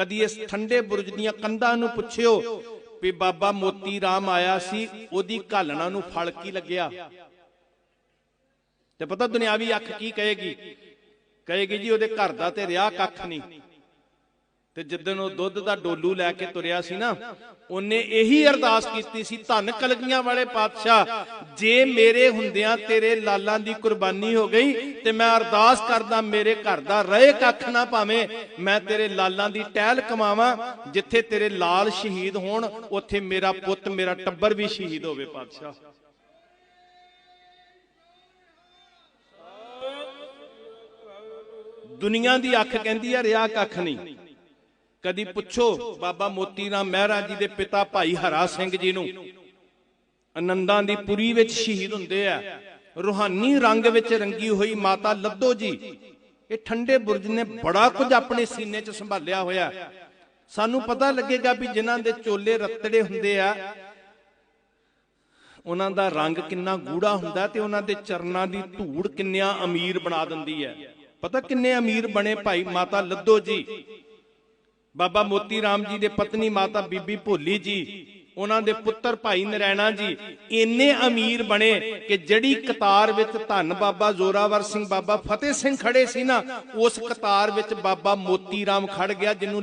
ਕਦੀ ਇਸ ਠੰਡੇ ਬੁਰਜ ਦੀਆਂ ਕੰਧਾਂ ਨੂੰ ਪੁੱਛਿਓ ਵੀ ਬਾਬਾ ਮੋਤੀ ਰਾਮ ਆਇਆ ਸੀ, ਉਹਦੀ ਘਾਲਣਾ ਨੂੰ ਫਲ ਕੀ ਲੱਗਿਆ? ਤੇ ਪਤਾ ਦੁਨਿਆਵੀ ਅੱਖ ਕੀ ਕਹੇਗੀ? ਕਹੇਗੀ ਜੀ, ਉਹਦੇ ਘਰ ਦਾ ਤੇ ਰਿਆ ਕੱਖ ਨਹੀਂ। ਤੇ ਜਿੱਦਣ ਉਹ ਦੁੱਧ ਦਾ ਡੋਲੂ ਲੈ ਕੇ ਤੁਰਿਆ ਸੀ ਨਾ, ਉਹਨੇ ਇਹੀ ਅਰਦਾਸ ਕੀਤੀ ਸੀ, ਧੰਨ ਕਲਗੀਆਂ ਵਾਲੇ ਪਾਤਸ਼ਾਹ, ਜੇ ਮੇਰੇ ਹੁੰਦਿਆਂ ਤੇਰੇ ਲਾਲਾਂ ਦੀ ਕੁਰਬਾਨੀ ਹੋ ਗਈ ਤੇ ਮੈਂ ਅਰਦਾਸ ਕਰਦਾ ਮੇਰੇ ਘਰ ਦਾ ਰਹੇ ਕੱਖ ਨਾ ਭਾਵੇਂ, ਮੈਂ ਤੇਰੇ ਲਾਲਾਂ ਦੀ ਟਹਿਲ ਕਮਾਵਾਂ, ਜਿੱਥੇ ਤੇਰੇ ਲਾਲ ਸ਼ਹੀਦ ਹੋਣ, ਉੱਥੇ ਮੇਰਾ ਪੁੱਤ, ਮੇਰਾ ਟੱਬਰ ਵੀ ਸ਼ਹੀਦ ਹੋਵੇ ਪਾਤਸ਼ਾਹ। ਦੁਨੀਆ ਦੀ ਅੱਖ ਕਹਿੰਦੀ ਆ ਰਿਆ ਕੱਖ ਨਹੀਂ। ਕਦੀ ਪੁੱਛੋ, ਬਾਬਾ ਮੋਤੀ ਰਾਮ ਮਹਿਰਾ ਜੀ ਦੇ ਪਿਤਾ ਭਾਈ ਹਰਾ ਸਿੰਘ ਜੀ ਨੂੰ। ਆਨੰਦਾਂ ਦੀ ਪੁਰੀ ਵਿੱਚ ਸ਼ਹੀਦ ਹੁੰਦੇ ਆ। ਰੂਹਾਨੀ ਰੰਗ ਵਿੱਚ ਰੰਗੀ ਹੋਈ ਮਾਤਾ ਲੱਦੋ ਜੀ। ਇਹ ਠੰਡੇ ਬੁਰਜ ਨੇ ਬੜਾ ਕੁਝ ਆਪਣੇ ਸੀਨੇ 'ਚ ਸੰਭਾਲਿਆ ਹੋਇਆ। ਸਾਨੂੰ ਪਤਾ ਲੱਗੇਗਾ ਵੀ ਜਿਨ੍ਹਾਂ ਦੇ ਚੋਲੇ ਰੱਤੜੇ ਹੁੰਦੇ ਆ, ਉਹਨਾਂ ਦਾ ਰੰਗ ਕਿੰਨਾ ਗੂੜਾ ਹੁੰਦਾ ਤੇ ਉਹਨਾਂ ਦੇ ਚਰਨਾਂ ਦੀ ਧੂੜ ਕਿੰਨਿਆਂ ਅਮੀਰ ਬਣਾ ਦਿੰਦੀ ਹੈ। ਪਤਾ ਕਿੰਨੇ ਅਮੀਰ ਬਣੇ ਭਾਈ ਮਾਤਾ ਲੱਦੋ ਜੀ? ਬਾਬਾ ਮੋਤੀ ਰਾਮ ਜੀ ਦੇ ਪਤਨੀ ਮਾਤਾ ਬੀਬੀ ਭੋਲੀ ਜੀ, ਉਹਨਾਂ ਦੇ ਪੁੱਤਰ ਭਾਈ ਨਰੈਣਾ ਜੀ, ਇੰਨੇ ਅਮੀਰ ਬਣੇ ਕਿ ਜਿਹੜੀ ਕਤਾਰ ਵਿੱਚ ਧੰਨ ਬਾਬਾ ਜ਼ੋਰਾਵਰ ਸਿੰਘ ਬਾਬਾ ਫਤਿਹ ਸਿੰਘ ਖੜੇ ਸੀ ਨਾ, ਉਸ ਕਤਾਰ ਵਿੱਚ ਬਾਬਾ ਮੋਤੀ ਰਾਮ ਖੜ ਗਿਆ, ਜਿਹਨੂੰ